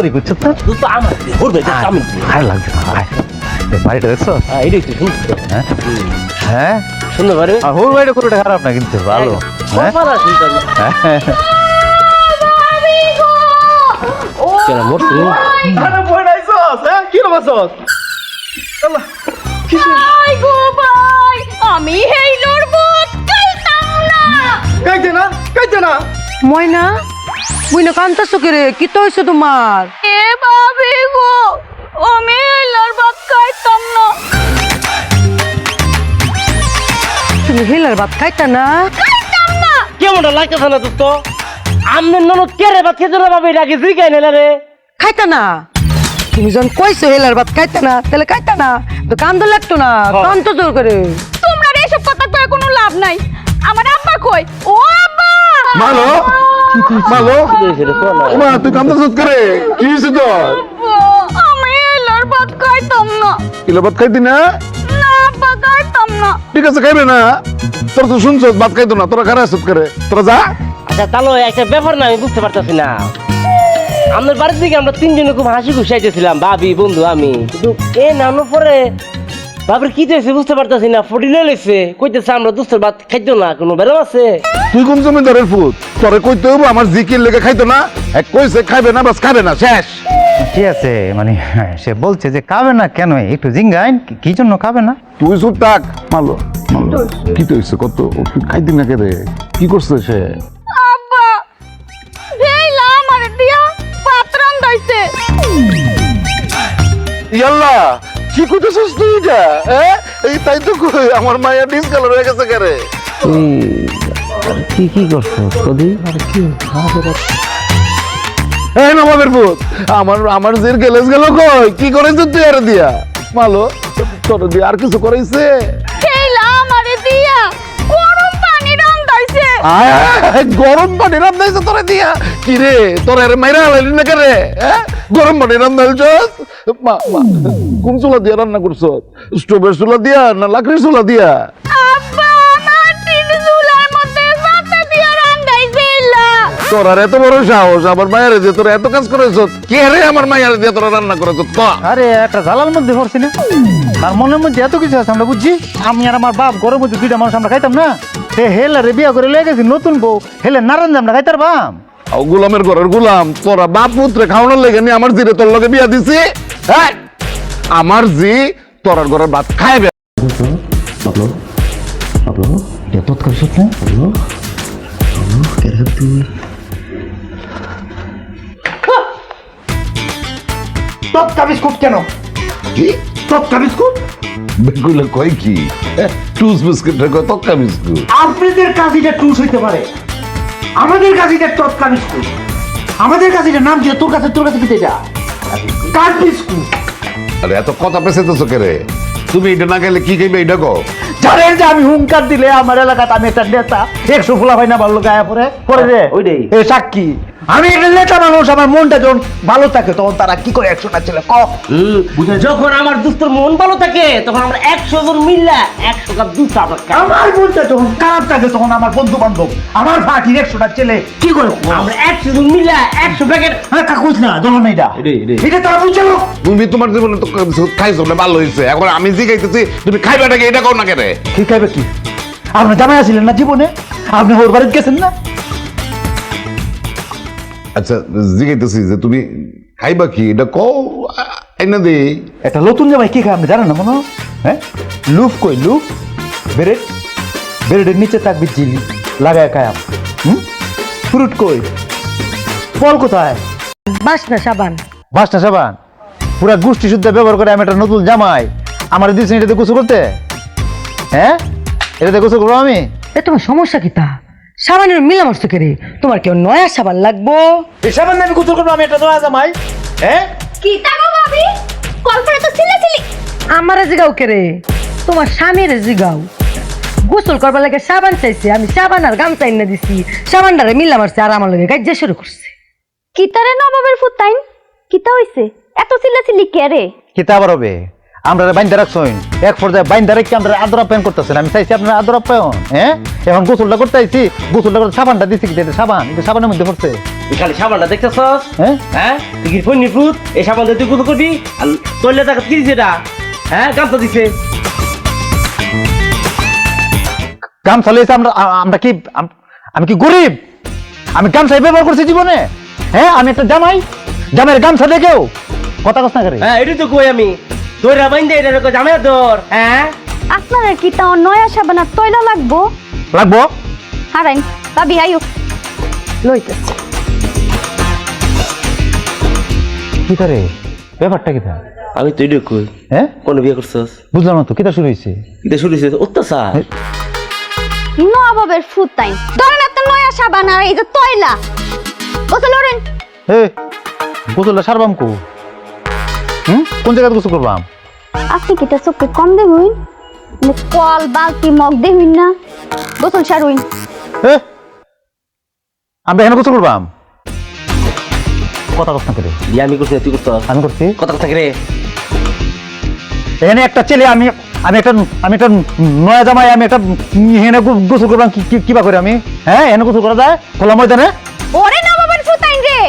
করি করছ তো? দোস্ত আমার দে, ওর আমি আর লাগবে না বাড়িটা দেখছ? হ্যাঁ, সুন্দর। হ্যাঁ? হ্যাঁ? সুন্দর বাড়ি। আর হোল বাড়িটা করে খারাপ না কিন্তু ভালো। হ্যাঁ। হ্যাঁ? কেন, মোর তুমি? আরে বই নাইছস হ্যাঁ? কি ভাই গো ভাই আমি হেই লড়বো কাইতাম না। কাইতে না কাইতে না। ময়না? ময়না কান্তাছো কে রে কি তো হয়েছে তোমার? এ ভাবি গো আমি হেই লড়বো কাইতাম না। তুমি হেলার ভাত খাইতা না? কাইতাম না। কেমনটা লাগতেছে না দোস্ত? আমনের ননদ কে রে বা খেজুর বাবা এটা আগে জিগাই নিলে রে। খাইতা না? তুমি যখন কইছো হেলার ভাত খাইতা না তাহলে খাইতা না। তো কান্দ লাগতো না কান্ত জোর করে। তোমরা এসব কথা কয়ে কোনো লাভ নাই। আমার আব্বা কই ও আব্বা! মালো? মালো? কি হয়েছে রে, শোন না। মা তুই কান্দা সুত করে? কি হয়েছে তোর? আব্বা, আমি হেই লড়বো কাইতাম না। কিলো ভাত খাইতি না? না আব্বা কাইতাম না। ঠিক আছে খাইবে না। তোর তো শুনছ ভাত খাইতো না। তোরা খারাপ সুত করে? তোরা যা। আচ্ছা তাহলে একটা ব্যাপার না আমি বুঝতে পারতেছি না। আমাদের বাড়ির দিকে আমরা তিনজনে খুব হাসি খুশি আইতেছিলাম ভাবি বন্ধু আমি। কিন্তু এ নানোর পরে বাবার কি হয়েছে বুঝতে পারতেছি না ফটি লেগেছে কইতেছে আমরা দুস্থের ভাত খাইতো না কোনো বেরো আছে? তুই কোন জমিদারের ফুট তোরে কইতে হইব আমার জিকির লেগে খাইতো না। এক কইছে খাইবে না বাস খাবে না শেষ। ঠিক আছে মানে সে বলছে যে খাবে না কেন? একটু জিঙ্গাইন কি- কি জন্য খাবে না? তুই চুপ থাক মালো। মালো কি তো হইছে কত? ও তুই খাইতি না কে রে? কি করছে সে? আব্বা আমার দিয়া ইয়াল্লা কি তুই এটা হ্যাঁ? এই তাই তো কই আমার মায়ের ডিসকালার হয়ে গেছে কে রে কি কি করছ কদি এই নবাবের পুত আমার আমার জের গেলেস গেল কই? কি করেছ তুই আরে দিয়া? মালো তোর দিয়ে আর কিছু করাইছে? ভেইলা আমার দিয়া গরম পানি রান্দাইছে আয়, গরম পানি তোরে দিয়া। কি রে তোর আরে মাইরা হালাইলি না কে রে হ্যাঁ? গরম পানি রান্ধাইছস মা মা কোন চুলা দিয়া রান্না করছ? স্টোভের চুলা দিয়া না লাকড়ির চুলা দিয়া? তোর আর এত বড় সাহস আমার মায়ের দিয়ে তোর এত কাজ করেছ কে রে আমার মায়ের দিয়ে তোরা রান্না করেছ? আরে একটা জালার মধ্যে পড়ছি না। তার মনের মধ্যে এত কিছু আছে আমরা বুঝছি? আমি আর আমার বাপ ঘরের মধ্যে দুইটা মানুষ আমরা খাইতাম না। সে হেলারে বিয়া করে লেগে গেছি নতুন বউ হেলে নারায়ণ আমরা খাইতার বাম। গুলামের ঘরের গুলাম তোরা বাপ পুত্রে খাওয়ানোর লেগে নি আমার জিরে তোর লগে বিয়া দিছি? হ্যাঁ? আমার জি তোর ঘরের ভাত খাইবে। বিস্কুট কেন? কি? টপকা বিস্কুট? বেগুলো কই কি? টুস বিস্কুট রে কয় তক্কা বিস্কুট। আপনাদের কাজিটা টুস হইতে পারে। আমাদের কাজিটা তৎকাল স্কুল। আমাদের কাজিটার নাম দিয়ে তোর কাছে তোর কাছে কি এটা। কাঠ স্কুল? আরে এত কথা পেছাইতেছো কে রে তুমি এটা না গেলে কি খাইবে এটা কো জানেন যে আমি হুঙ্কার দিলে আমার এলাকাতে আমি একটা নেতা একশো ফুলা হয় না ভালো গায়ে পরে পরে রে ওইটাই। এ সাক্ষী। আমি একটা নেতা মানুষ আমার মনটা যখন ভালো থাকে তখন তারা কি করে একশোটা ছেলে? ক? যখন আমার দুস্থর মন ভালো থাকে তখন আমরা একশো জন মিল্লা একশো কাপ দুধ আমার মনটা যখন খারাপ থাকে তখন আমার বন্ধু বান্ধব আমার পার্টির একশোটা ছেলে কি করে আমরা একশো জন মিল্লা একশো প্যাকেট হ্যাঁ কাকুস না দলন এটা। এটা তারা বুঝছে তুমি তোমার জীবনে তো খাইছো না ভালো হয়েছে। এখন আমি জিগাইতেছি তুমি খাইবাটাকে এটা কও না কে রে কি খাইবে কি? আপনার জামাই আছিলেন না জীবনে? আপনি ওর বাড়িতে গেছেন না? আচ্ছা জিগাইতেছি যে তুমি খাইবা কি? এটা কও আইনা দে। একটা নতুন জামাই কি খায় আপনি জানেন না মনে? হ্যাঁ? লুফ কই লুফ? বেরেট বেরেটের নিচে থাকবে জিলি লাগায় খায়াম হুম? ফ্রুট কই? ফল কোথায়? বাস না সাবান। বাসটা সাবান? পুরা গোষ্ঠী শুদ্ধ ব্যবহার করে আমি একটা নতুন জামাই। আমার দিয়েছেন এটাতে গোসল করতে? হ্যাঁ? এটাতে গোসল করব আমি? এ তোমার সমস্যা কি তা? সাবানের মিলাম আসতো কে রে। তোমার কেউ নয়া সাবান লাগবো? এই সাবান আমি গোসল করব আমি একটা নয়া জামাই। হ্যাঁ? কি তাগো ভাবি? কল্পনা তো ছিলে ছিলি। আমার জিগাও কে রে? তোমার স্বামীর জিগাও। গোসল করবার লাগে সাবান চাইছে আমি সাবান আর গামছা এনে দিছি। সাবানটারে মিলাম আসছে আর আমার লগে কাজ শুরু করছে। কিতারে নবাবের ফুতাইন? কিতা হইছে? এত ছিলে ছিলি কে রে? কিতা আবার হবে আমরা বাইন্দা রাখছইন। এক পর্যায়ে বাইন্দা রেখে আমরা আদর আপ্যায়ন করতেছেন। আমি চাইছি আপনার আদর আপ্যায়ন হ্যাঁ এখন গোসলটা করতে আইছি গোসলটা করতে সাবানটা দিছি কি সাবান এটা সাবানের মধ্যে পড়ছে। খালি সাবানটা দেখতেছস? হ্যাঁ হ্যাঁ? তুই কি ফোন নিফুত এই সাবান দিয়ে তুই গুলো করবি? আর তৈলে কি দিছে এটা। হ্যাঁ? গামছা দিছে। গামছা লইছে আমরা আমরা কি আমি কি গরিব? আমি গামছাই ব্যবহার করছি জীবনে? হ্যাঁ আমি একটা জামাই। জামাইয়ের গামছা দেখেও? কথা কস না করে। হ্যাঁ এটাই তো কই আমি। তোর রাবাইন দে এটা জামে তোর হ্যাঁ? আপনারা কি তাও নয়া সাবান আর তৈলা লাগবো? লাগবো? হারাইন ভাবি লইতেছে। কি করে ব্যাপারটা কি তা? আমি তো এটাই কই। হ্যাঁ? কোন বিয়ে করছস? বুঝলাম না তো কিটা শুরু হয়েছে এটা শুরু হয়েছে অত্যাচার। নবাবের ফুতাইন ধরেন একটা নয়া সাবান আর এই যে তৈলা। গোসল করেন। হে গোসলটা সারবাম কো। হুম? কোন জায়গায় গোসল করবাম? আপনি কি তা চোখে কম দেখুন কল বালতি মগ দেখুন না? গোসল সারুইন হে আমরা এখানে গোসল করবাম কথা না করে বিয়ে আমি করছি তুই করছস আমি করছি? কথা কথা রে এখানে একটা ছেলে আমি আমি একটা আমি একটা নয়া জামাই আমি একটা এখানে গোসল করবাম কি কি- কিবা করে আমি? হ্যাঁ এখানে গোসল করা যায়? খোলা ময়দানে? ওরে নবাবের ফুতাইন রে!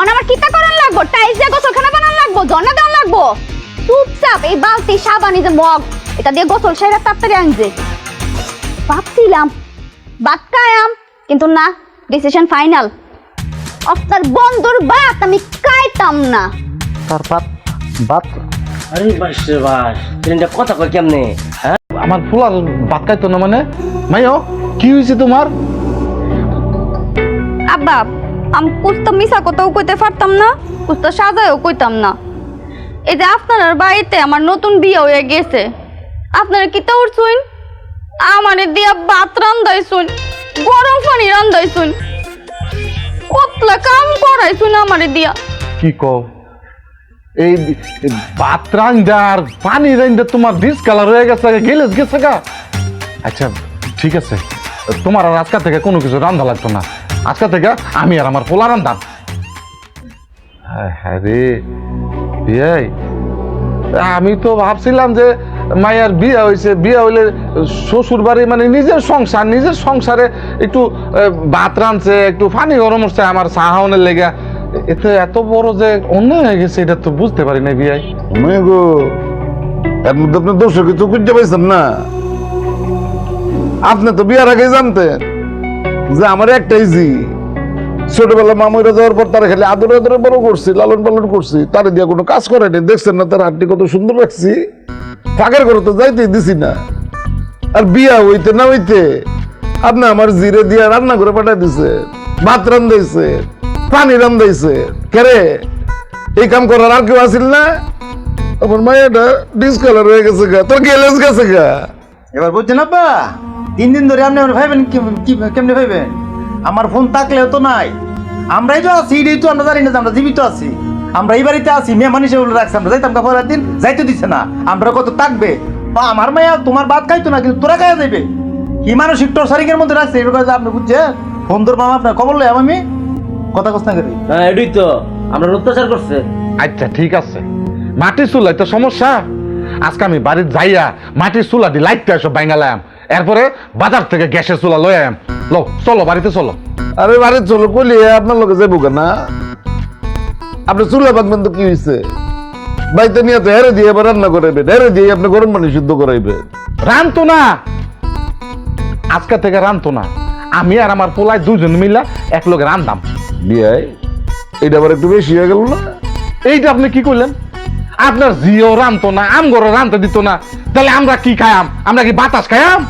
আমার কিতা করান লাগবো? টাইলস দিয়ে গোসলখানা বানান লাগবো জন্না দেওয়ান লাগবো? চুপচাপ এই বালতি সাবান যে মগ এটা দিয়ে গোসল সেরা তাড়াতাড়ি আনছে। ভাবছিলাম বাদ কায়াম কিন্তু না ডিসিশন ফাইনাল আপনার বন্ধুর বাত আমি কাইতাম না। তার বাত বাত। আরে বাস রে বাস ট্রেনটা কথা কয় কেমনে? হ্যাঁ? আমার ফুলার ভাত খাইতো না মানে? মাইও কি হয়েছে তোমার? আব্বা আমি কুস্তা মিশা কোথাও কইতে পারতাম না কুস্তা সাজায়ও কইতাম না। এই যে আপনার বাড়িতে আমার নতুন বিয়ে হয়ে গেছে, আপনারা কি তাও শুন আমারে দিয়া ভাত রান্দাইছুন গরম পানি রান্দাইছুন কতলা কাম করাইছুন আমারে দিয়া। কি কও? এই ভাত রান্দা আর পানি রান্দা তোমার ডিস কালার হয়ে গেছে গেলেস গেছে গা। আচ্ছা ঠিক আছে, তোমার আর আজকা থেকে কোনো কিছু রান্ধা লাগতো না। আজকা থেকে আমি আর আমার পোলা রান্ধাম। হ্যাঁ রে। বিয়াই আমি তো ভাবছিলাম যে মায়ের বিয়ে হয়েছে, বিয়ে হইলে শ্বশুর বাড়ি মানে নিজের সংসার, নিজের সংসারে একটু ভাত রাঁধছে, একটু পানি গরম হচ্ছে, আমার সাহাওনের লেগে। এতে এত বড় যে অন্যায় হয়ে গেছে, এটা তো বুঝতে পারি না মেয়ে গো, এর মধ্যে আপনি দোষ কিছু খুঁজতে পাইছেন না? আপনি তো বিয়ার আগে জানতেন যে আমার একটাই জি। ছোটবেলা মামুরা যাওয়ার পর তারা খালি আদরে আদরে বড় করছি, লালন পালন করছি। তারা দিয়ে কোনো কাজ করেনি দেখছেন না তার হাতটি কত সুন্দর রাখছি? ফাঁকের করে তো যাইতেই দিছি না। আর বিয়া হইতে না হইতে আপনি আমার জিরে দিয়ে রান্না করে পাঠাই দিছে, ভাত রান্ধাইছে, পানি রান্ধাইছে। কেরে এই কাম করার আর কেউ আসিল না? আমার মায়েরটা ডিসকালার হয়ে গেছে গা। তোর গেলেস গেছে গা? এবার বুঝছেন আব্বা তিন দিন ধরে আপনি ভাইবেন কেমনে ভাইবেন? আমার ফোন থাকলেও তো নাই। আমরাই তো আছি এটাই তো আমরা জানি না যে আমরা জীবিত আছি। আমরা এই বাড়িতে আছি মেয়ে হিসেবে বলে রাখছি আমরা যাইতাম কা পরের দিন যাইতে দিছে না। আমরা কত থাকবে? বা আমার মায়া তোমার বাদ খাইতো না কিন্তু তোরা খাইয়া যাইবে। কি মানসিক টর্চারিং এর মধ্যে রাখছে? এবার কথা আপনি বুঝছেন ফোন তোর মামা আপনার খবর লই আমি কথা কস না করি। হ্যাঁ এটাই তো। আমরা অত্যাচার করছে। আচ্ছা ঠিক আছে। মাটির চুলা তো সমস্যা। আজকে আমি বাড়ির যাইয়া মাটির চুলা দি লাইটতে এসব বাঙ্গালাম এরপরে বাজার থেকে গ্যাসের চুলা লই আম লো চলো বাড়িতে চলো। আরে বাড়ি চলো কলি আপনার লোকে যাইব না আপনি চুলা বাঁধবেন তো কি হয়েছে বাড়িতে নিয়ে তো হেরে দিয়ে এবার রান্না করাইবে হেরে দিয়ে আপনি গরম পানি শুদ্ধ করাইবে। রানতো না। আজকে থেকে রানতো না। আমি আর আমার পোলায় দুজন মিলা এক লোক রান্দাম। বিয়াই এটা আবার একটু বেশি হয়ে গেল না? এইটা আপনি কি করলেন আপনার জিও রানতো না আম গরো রানতে দিত না। তাহলে আমরা কি খায়াম আমরা কি বাতাস খায়াম